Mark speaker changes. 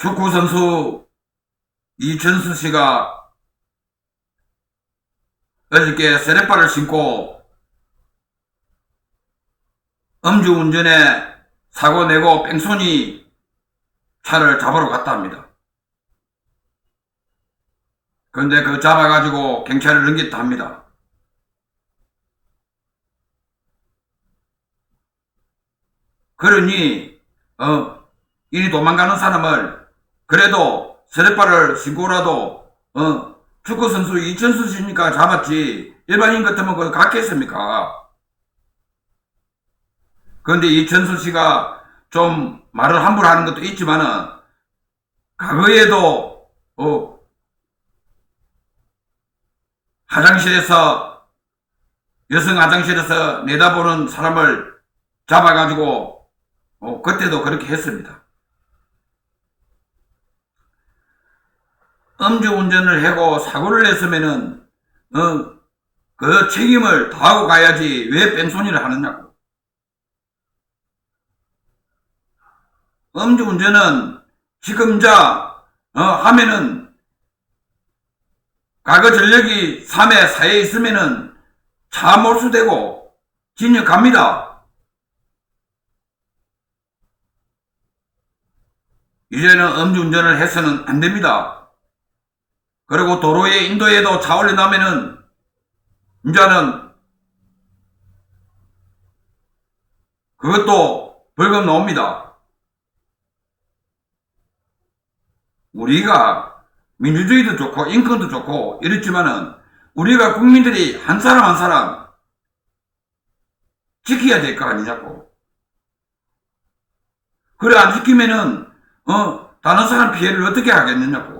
Speaker 1: 축구 선수 이천수 씨가 어저께 세레파를 신고 음주운전에 사고 내고 뺑소니 차를 잡으러 갔다 합니다. 그런데 그 잡아가지고 경찰을 넘겼다 합니다. 그러니 어 이리 도망가는 사람을 그래도 세레파를 신고라도 어 축구 선수 이천수 씨니까 잡았지 일반인 같으면 그거 갔겠습니까? 그런데 이천수 씨가 좀 말을 함부로 하는 것도 있지만은 과거에도 어 화장실에서 여성 화장실에서 내다보는 사람을 잡아가지고 어, 그때도 그렇게 했습니다. 음주운전을 하고 사고를 냈으면은 어, 그 책임을 다하고 가야지 왜 뺑소니를 하느냐고. 음주운전은 지금 자 어, 하면은 과거 전력이 3회 4에 있으면은 차 몰수되고 진역 갑니다. 이제는 음주운전을 해서는 안 됩니다. 그리고 도로에 인도에도 차 올려놓으면은 이제는 그것도 벌금 나옵니다. 우리가 민주주의도 좋고 인권도 좋고 이렇지만은 우리가 국민들이 한 사람 한 사람 지켜야 될 거 아니냐고. 그래 안 지키면은 어 다른 사람 피해를 어떻게 하겠느냐고.